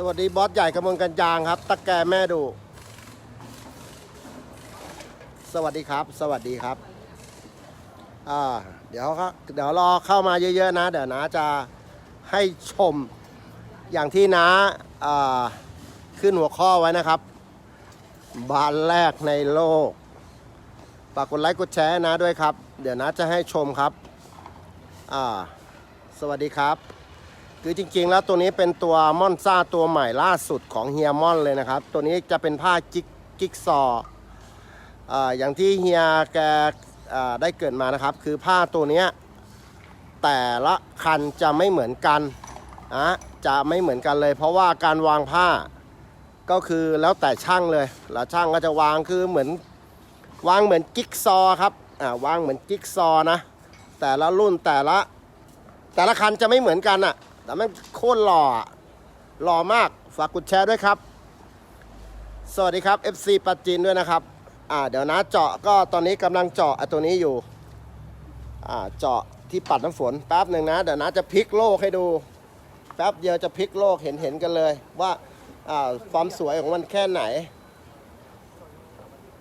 สวัสดีบอสใหญ่กระมวลกันยางครับ ตะแกแม่ดู สวัสดีครับ สวัสดีครับอ่าเดี๋ยวก็เดี๋ยวรอเข้ามาเยอะๆนะ เดี๋ยวนะจะให้ชมอย่างที่นะอ่าขึ้นหัวข้อไว้นะครับบ้านแรกในโลกฝากกดไลค์กดแชร์นะด้วยครับ เดี๋ยวนะจะให้ชมครับอ่าสวัสดีครับ คือจริงๆแล้วตัวนี้เป็นตัวมอนซ่าตัวใหม่ล่าสุดของเฮียมอนเลยนะครับ ตัวนี้จะเป็นผ้าจิกจิกซอว์อ่าอย่างที่เฮียแกได้เกิดมานะครับ คือผ้าตัวนี้แต่ละคันจะไม่เหมือนกันนะจะไม่เหมือนกันเลย เพราะว่าการวางผ้าก็คือแล้วแต่ช่างเลยแล้วช่างก็จะวางคือเหมือนวางเหมือนจิ๊กซอว์ครับอ่าวางเหมือนจิ๊กซอว์นะแต่ละรุ่นแต่ละแต่ละคันจะไม่เหมือนกันอะ แต่มันโคตรหล่อหล่อมากฝากกดแชร์ด้วยครับ สวัสดีครับ FC ปัจจินด้วยนะครับ อ่าเดี๋ยวนะเจาะก็ตอนนี้กำลังเจาะตัวนี้อยู่ อ่าเจาะที่ปัดน้ำฝนแป๊บหนึ่งนะ เดี๋ยวนะจะพลิกโลกให้ดู แป๊บเดียวจะพลิกโลกเห็นเห็นกันเลย ว่าอ่าความสวยของมันแค่ไหน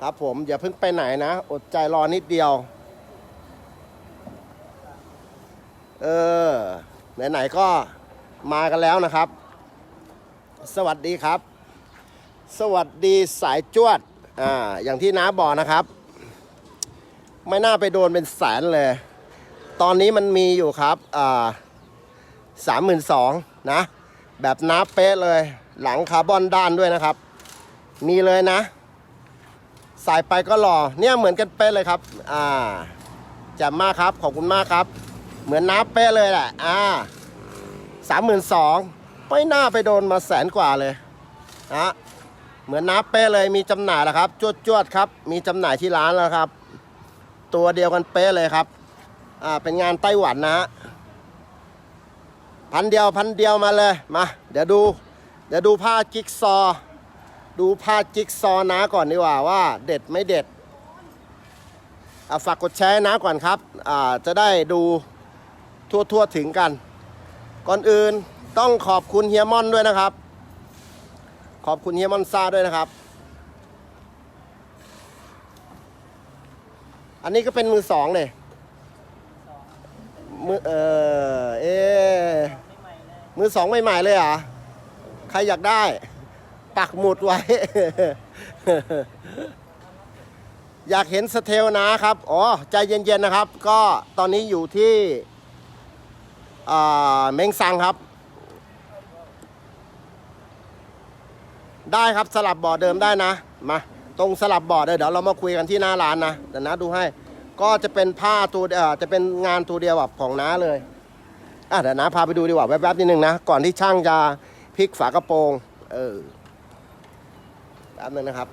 ครับผมอย่าเพิ่งไปไหนนะ อดใจรอนิดเดียว เออ ไหนๆก็มากันแล้วนะครับ สวัสดีครับ สวัสดีสายจวดอ่าอย่างที่น้าบอกนะครับ ไม่น่าไปโดนเป็นแสนเลย ตอนนี้มันมีอยู่ครับอ่าสามหมื่นสองนะ แบบน้าเป๊ะเลยหลังคาร์บอนด้านด้วยนะครับ มีเลยนะ สายไปก็หล่อเนี่ยเหมือนกันเป๊ะเลยครับ อ่าจ่มมากครับ ขอบคุณมากครับ เหมือนน้าเป๊ะเลยแหละอ่าสามหมื่นสองไม่น่าไปโดนมาแสนกว่าเลยนะเหมือนน้าเป๊ะเลยมีจำหน่ายแล้วครับจวดจวดๆครับ มีจำหน่ายที่ร้านแล้วครับ ตัวเดียวกันเป๊ะเลยครับอ่าเป็นงานไต้หวันนะฮะพันเดียวพันเดียวมาเลยมาเดี๋ยวดู เดี๋ยวดูผ้าจิ๊กซอ ดูผ้าจิ๊กซอว์นะก่อนดีกว่าว่า เด็ดไม่เด็ดอะฝากกดแชร์นะก่อนครับอ่าจะได้ดู ทั่วทั่วๆถึงกัน ก่อนอื่นต้องขอบคุณเฮียมอนด้วยนะครับ ขอบคุณเฮียมอนซาด้วยนะครับ อันนี้ก็เป็นมือสองเลยมือเออเอมือสองใหม่ๆเลยเหรอะใครอยากได้ ปักหมุดไว้ อยากเห็นสเทลนะครับ อ๋อ ใจเย็นๆนะครับ ก็ตอนนี้อยู่ที่ เมงซังครับ ได้ครับสลับบ่อเดิมได้นะ มา ตรงสลับบ่อเดี๋ยวเดี๋ยวเรามาคุยกันที่หน้าร้านนะเดี๋ยวนะดูให้ ก็จะเป็นผ้าตัวเอ่อจะเป็นงานตัวเดียวแบบของน้าเลยอะเดี๋ยวนะพาไปดูดีกว่าแวบๆนิดนึงนะ ก่อนที่ช่างจะพลิกฝากระโปรง เออแป๊บนึงนะครับ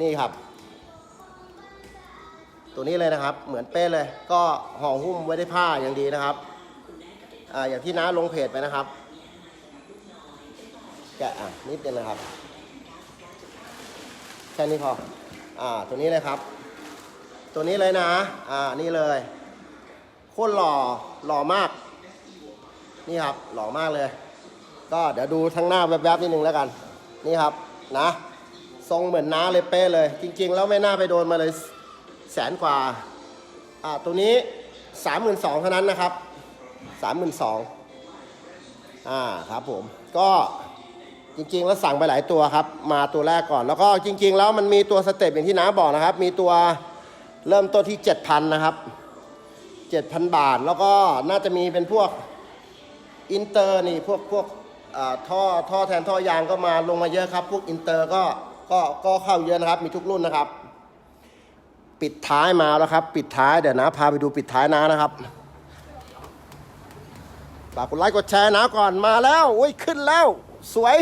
นี่ครับ ตัวนี้เลยนะครับ เหมือนเป้เลย ก็ห่อหุ้มไว้ด้วยผ้าอย่างดีนะครับอ่าอย่างที่น้าลงเพจไปนะครับแกะอะนิดเดียวนะครับแค่นี้พออ่าตัวนี้เลยครับ ตัวนี้เลยนะ อ่านี่เลยโคตรหล่อหล่อมาก นี่ครับหล่อมากเลย ก็เดี๋ยวดูทั้งหน้าแวบๆนิดนึงแล้วกัน นี่ครับนะ ทรงเหมือนน้าเลยเป๊ะเลย จริง ๆ แล้วไม่น่าไปโดนมาเลย แสนกว่าอ่าตัวนี้สามหมื่นสองเท่านั้นนะครับสามหมื่นสองอ่าครับผมก็จริงๆแล้วสั่งไปหลายตัวครับ มาตัวแรกก่อน แล้วก็จริง ๆ แล้วมันมีตัวสเต็ปอย่างที่น้าบอกนะครับ มีตัวเริ่มต้นที่ 7,000 นะครับ 7,000 บาท แล้วก็น่าจะมีเป็นพวกอินเตอร์นี่พวกพวกท่อท่อแทนท่อยางก็มาลงมาเยอะครับ พวกอินเตอร์ก็ก็ก็เข้าเยอะนะครับ มีทุกรุ่นนะครับ ปิดท้ายมาแล้วครับ ปิดท้ายเดี๋ยวนะ พาไปดูปิดท้ายนะนะครับฝากกดไลค์กดแชร์นะก่อนมาแล้วอุ้ยขึ้นแล้ว สวย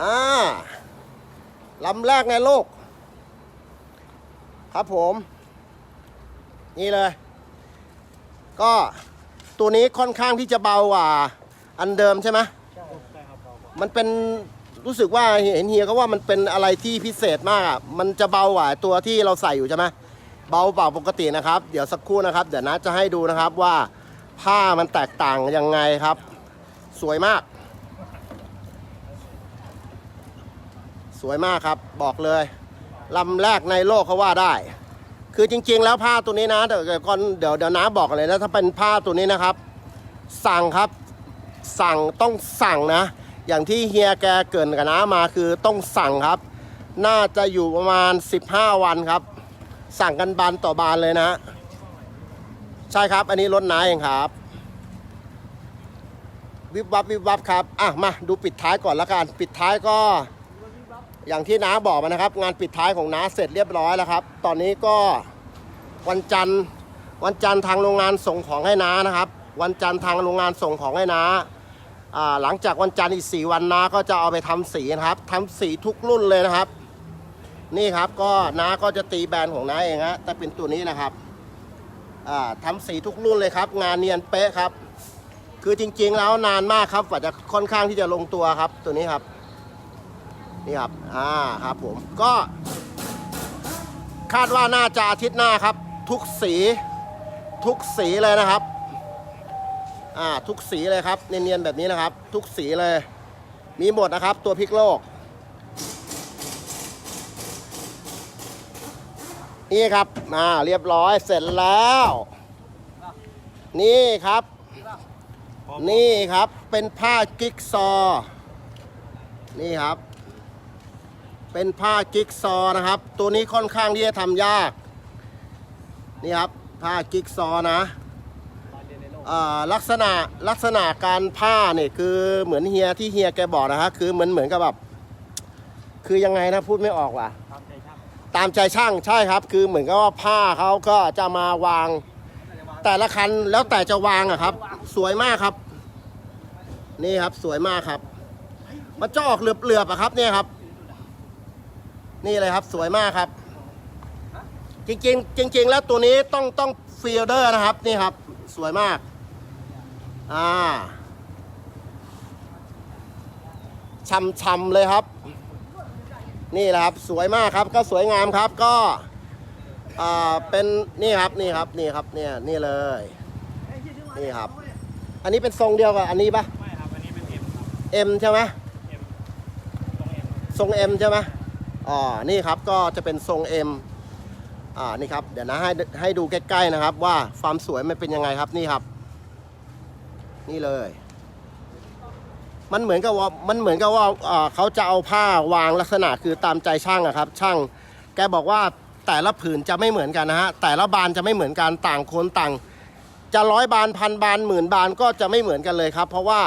อ่าลำแรกในโลก ครับผม นี่เลย ก็ตัวนี้ค่อนข้างที่จะเบากว่า อันเดิมใช่ไหมมันเป็น รู้สึกว่าเห็นเฮียเขาว่ามันเป็นอะไรที่พิเศษมากอะมันจะเบากว่าตัวที่เราใส่อยู่ใช่ไหมเบาเปล่าปกตินะครับ เดี๋ยวสักครู่นะครับ เดี๋ยวนะจะให้ดูนะครับว่าผ้ามันแตกต่างยังไงครับ สวยมาก สวยมากครับบอกเลยลำแรกในโลกเขาว่าได้ คือจริง ๆ แล้วผ้าตัวนี้นะเดี๋ยวเดี๋ยวก่อนเดี๋ยวเดี๋ยวน้าบอกเลยนะถ้าเป็นผ้าตัวนี้นะครับ สั่งครับสั่งต้องสั่งนะ อย่างที่เฮียแกเกินกับน้ามาคือต้องสั่งครับ น่าจะอยู่ประมาณ 15 วันครับ สั่งกันบานต่อบานเลยนะ ใช่ครับ อันนี้รถน้าเองครับ วิบวับวิบวับครับ อะมาดูปิดท้ายก่อนละกัน ปิดท้ายก็ อย่างที่น้าบอกมานะครับ งานปิดท้ายของน้าเสร็จเรียบร้อยแล้วครับ ตอนนี้ก็วันจันทร์วันจันทร์ทางโรงงานส่งของให้น้านะครับ วันจันทร์ทางโรงงานส่งของให้น้า หลังจากวันจันทร์อีกสี่วันนาก็จะเอาไปทำสีนะครับทำสีทุกรุ่นเลยนะครับ นี่ครับก็น้าก็จะตีแบรนด์ของน้าเองฮะแต่เป็นตัวนี้นะครับอ่าทำสีทุกรุ่นเลยครับ งานเนียนเป๊ะครับ คือจริงๆแล้วนานมากครับกว่าจะค่อนข้างที่จะลงตัวครับ ตัวนี้ครับ นี่ครับอ่าครับผมก็ คาดว่าน่าจะอาทิตย์หน้าครับ ทุกสี ทุกสีเลยนะครับ อ่าทุกสีเลยครับเนียนๆแบบนี้นะครับ ทุกสีเลย มีหมดนะครับ ตัวพริกโลก นี่ครับมาเรียบร้อยเสร็จแล้ว นี่ครับ นี่ครับเป็นผ้ากิ๊กซอ นี่ครับ เป็นผ้ากิ๊กซอนะครับ ตัวนี้ค่อนข้างที่จะทำยาก นี่ครับผ้ากิ๊กซอนะ ลักษณะลักษณะการผ้าเนี่ยคือเหมือนเฮียที่เฮียแกบอกนะฮะคือเหมือนเหมือนกับแบบคือยังไงนะพูดไม่ออกว่ะตามใจช่างใช่ครับ คือเหมือนกับว่าผ้าเขาก็จะมาวาง แต่ละคันแล้วแต่จะวางอะครับ สวยมากครับ นี่ครับสวยมากครับมันจะออกเหลือบๆอะครับเนี่ยครับ นี่เลยครับสวยมากครับ จริงๆจริง ๆ แล้วตัวนี้ต้องต้องฟิลเดอร์นะครับ นี่ครับ สวยมาก อ่าช่ำๆเลยครับ นี่แหละครับสวยมากครับก็สวยงามครับก็อ่าเป็นนี่ครับนี่ครับนี่ครับเนี่ยนี่เลยนี่ครับ อันนี้เป็นทรงเดียวกับอันนี้ปะไม่ครับอันนี้เป็นเอ็มครับเอ็มใช่ไหมเอ็มตรงเอ็มทรงเอ็มใช่ไหมอ๋อนี่ครับก็จะเป็นทรงเอ็มอ่านี่ครับเดี๋ยวนะให้ให้ดูใกล้ๆนะครับ ว่าความสวยมันเป็นยังไงครับนี่ครับ นี่เลย มันเหมือนกับว่ามันเหมือนกับว่าเขาจะเอาผ้าวางลักษณะคือตามใจช่างอะครับ ช่าง แกบอกว่าแต่ละผืนจะไม่เหมือนกันนะฮะแต่ละบานจะไม่เหมือนกันต่างคนต่าง จะร้อยบานพันบานหมื่นบานก็จะไม่เหมือนกันเลยครับ เพราะว่า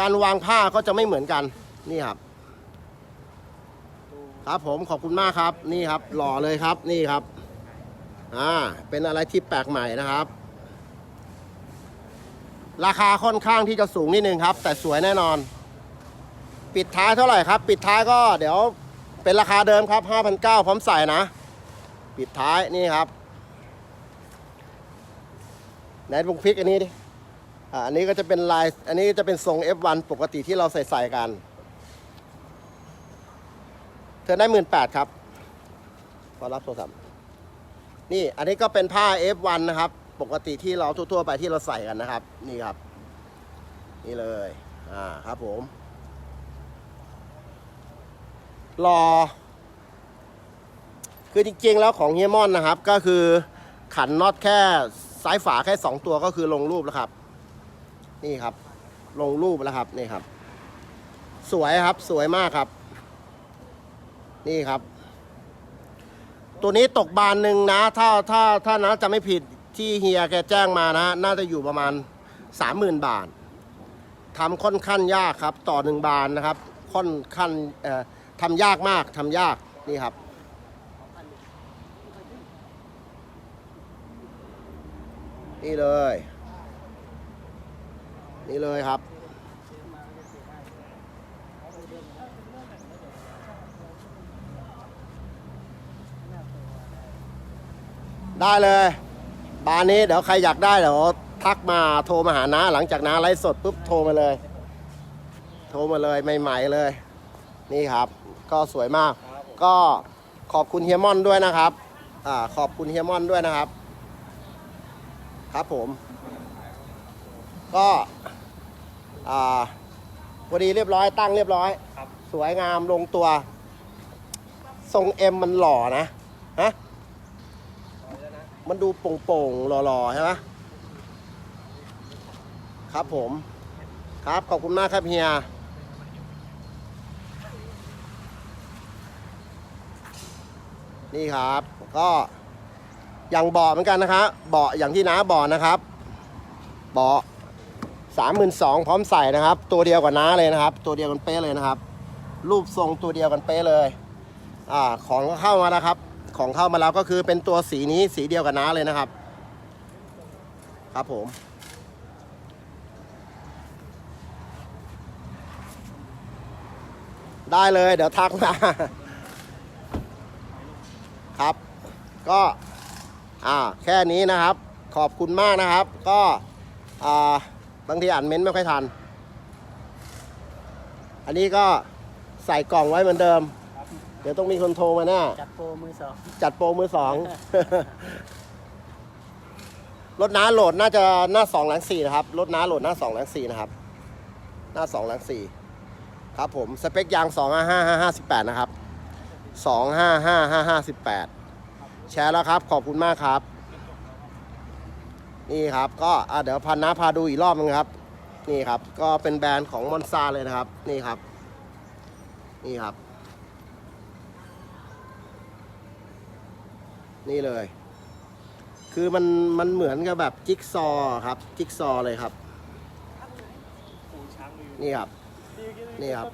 การวางผ้าก็จะไม่เหมือนกันนี่ครับ ครับผมขอบคุณมากครับ นี่ครับ หล่อเลยครับนี่ครับอ่าเป็นอะไรที่แปลกใหม่นะครับ ราคาค่อนข้างที่จะสูงนิดนึงครับ แต่สวยแน่นอน ปิดท้ายเท่าไหร่ครับ ปิดท้ายก็เดี๋ยวเป็นราคาเดิมครับ5,900พร้อมใส่นะ ปิดท้ายนี่ครับไหนบุงพริกอันนี้ดิอ่าอันนี้ก็จะเป็นลาย อันนี้จะเป็นทรง F1 ปกติที่เราใส่ใส่กัน เธอได้หมื่นแปดครับขอรับโทรศัพท์ นี่ อันนี้ก็เป็นผ้า F1 นะครับ ปกติที่เราทั่วๆไปที่เราใส่กันนะครับ นี่ครับ นี่เลยอ่าครับผมรอ คือจริงๆแล้วของเฮียมอนนะครับ ก็คือขันน็อตแค่ซ้ายฝาแค่ 2 ตัวก็คือลงรูปแล้วครับ นี่ครับ ลงรูปแล้วครับนี่ครับ สวยครับสวยมากครับ นี่ครับ ตัวนี้ตกบานหนึ่งนะ ถ้าถ้าถ้านะจะไม่ผิด ที่เฮียแกแจ้งมานะ น่าจะอยู่ประมาณ 30,000 บาททำค่อนข้างยากครับ ต่อหนึ่งบานนะครับ ค่อนข้างทำยากมากทำยากนี่ครับ นี่เลย นี่เลยครับได้เลย บานนี้เดี๋ยวใครอยากได้เดี๋ยวทักมาโทรมาหาน้าหลังจากน้าไลฟ์สดปุ๊บโทรมาเลย โทรมาเลยใหม่ๆเลย นี่ครับ ก็สวยมากครับผมก็ขอบคุณเฮียมอนด้วยนะครับอ่าขอบคุณเฮียมอนด้วยนะครับ ครับผม ก็อ่าพอดีเรียบร้อยตั้งเรียบร้อยครับสวยงามลงตัว ทรงเอ็มมันหล่อนะฮะ มันดูโป่งๆหล่อๆใช่ไหมครับผม ครับขอบคุณมากครับเฮียนี่ครับก็อย่างเบาะเหมือนกันนะครับเบาะอย่างที่น้าบอกนะครับเบาะสามหมื่นสองพร้อมใส่นะครับ ตัวเดียวกับน้าเลยนะครับ ตัวเดียวกันเป๊ะเลยนะครับ รูปทรงตัวเดียวกันเป๊ะเลย อ่าของก็เข้ามาแล้วครับ ของเข้ามาแล้วก็คือเป็นตัวสีนี้สีเดียวกับน้าเลยนะครับ ครับผม ได้เลยเดี๋ยวทักมาครับ ก็อ่าแค่นี้นะครับ ขอบคุณมากนะครับ ก็อ่าบางทีอ่านเม้นไม่ค่อยทัน อันนี้ก็ใส่กล่องไว้เหมือนเดิม เดี๋ยวต้องมีคนโทรมาแน่จัดโปรมือสองจัดโปรมือสอง รถน้าโหลดน่าจะหน้าสองหลังสี่นะครับ รถน้าโหลดหน้าสองหลังสี่นะครับ หน้าสองหลังสี่ครับผม สเปคยางสองห้าห้าห้าห้าสิบแปดนะครับสองห้าห้าห้าห้าสิบแปดแชร์แล้วครับ ขอบคุณมากครับ นี่ครับ ก็อะเดี๋ยวพันน้าพาดูอีกรอบนึงครับ นี่ครับ ก็เป็นแบรนด์ของมอนซาเลยนะครับ นี่ครับ นี่ครับ นี่เลย คือมันมันเหมือนกับแบบจิ๊กซอครับ จิ๊กซอเลยครับ นี่ครับ นี่ครับ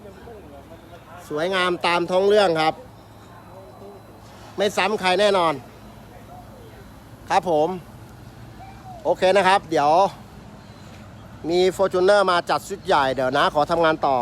สวยงามตามท้องเรื่องครับ ไม่ซ้ำใครแน่นอน ครับผม โอเคนะครับ เดี๋ยว มี f o r t u n e r มาจัดชุดใหญ่เดี๋ยวนะ ขอทำงานต่อ